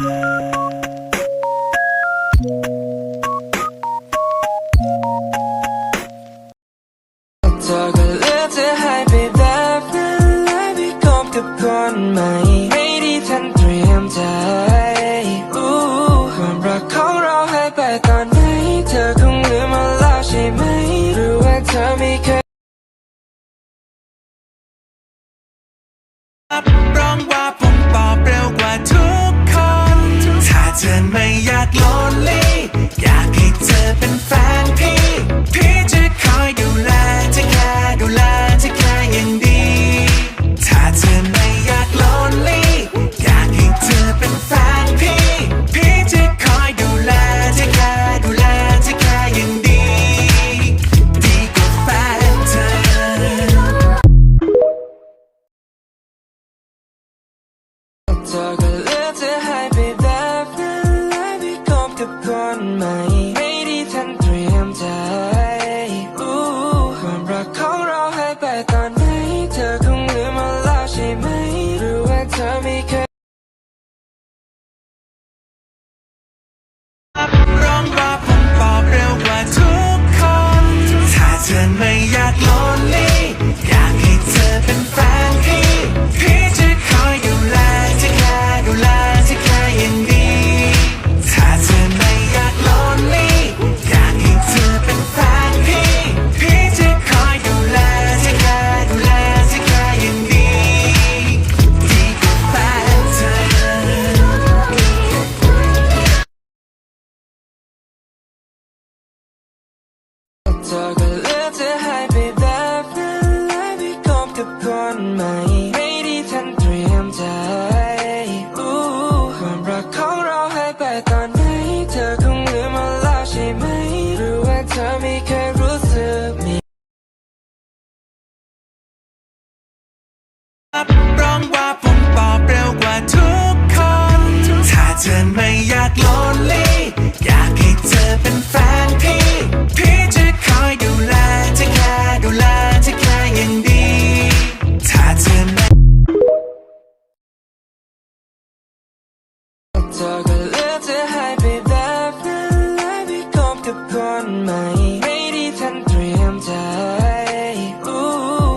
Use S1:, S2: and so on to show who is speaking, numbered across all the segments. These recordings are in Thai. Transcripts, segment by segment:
S1: เธอก็เลือกจะให้ไปแบบนั้นและไปคบกับคนใหม่ไม่ได้ทันเตรียมใจอู้ความรักของเราให้ไปตอนไหนเธอคงลืมมาแล้วใช่ไหมหรือว่าเธอไม่เคย
S2: รับรองว่าผมตอบเร็วกว่าทุก เธอไม่อยากโลนลี่อยากให้เธอเป็นแฟน ธอก็เลือก
S1: จะให้ไปแบบนั้นและไปคบกับคนใหม่ ไม่ได้ทันเตรียมใจความรักของเราให้ไปตอนไหนเธอคงลืมมาแล้วใช่ไหม หรือว่าเธอไม่เคย
S2: รู้
S1: สึกมี
S2: รับรองว่าผมตอบเร็วกว่าทุกคน ถ้าเธอไม่อยากโลนลี่อยากให้เธอเป็นแฟนพี่พี่จะ ดูแลเธอแค่ดูแลเธอแค่อย่างดี ถ้าเธอไม่
S1: เธอก็เลือกจะให้ไปแบบนั้นและไปคบกับคนใหม่ ไม่ได้ทันเตรียมใจอู้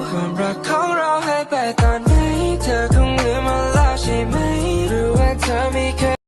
S1: ความรักของเราให้ไปตอนไหน เธอคงลืมมาแล้วใช่ไหม หรือว่าเธอไม่เคย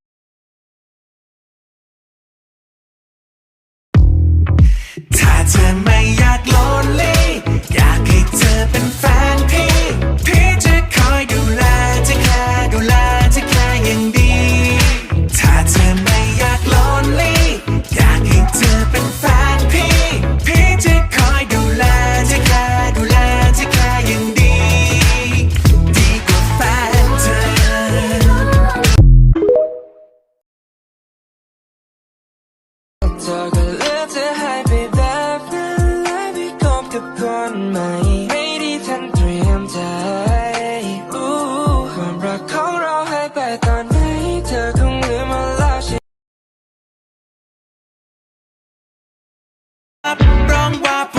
S2: เธอก็เลือกจะ
S1: ให้ไปแบบนั้นและไปคบกับคนใหม่ไม่ได้ทันเตรียมใจความรักของเราให้ไปตอนไหนเธอคงลืมมาแล้วใช่
S2: รับรองว่า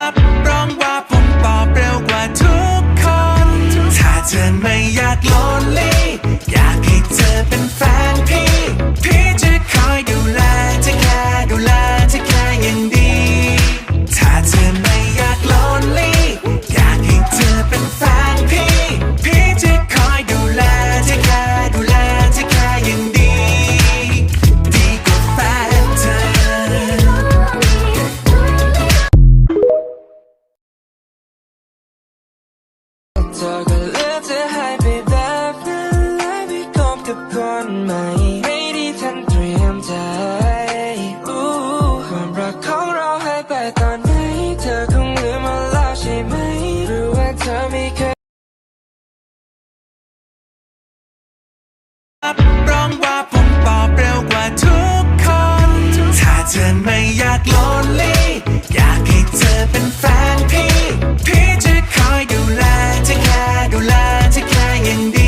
S2: wrong, wrong. tagal entendí.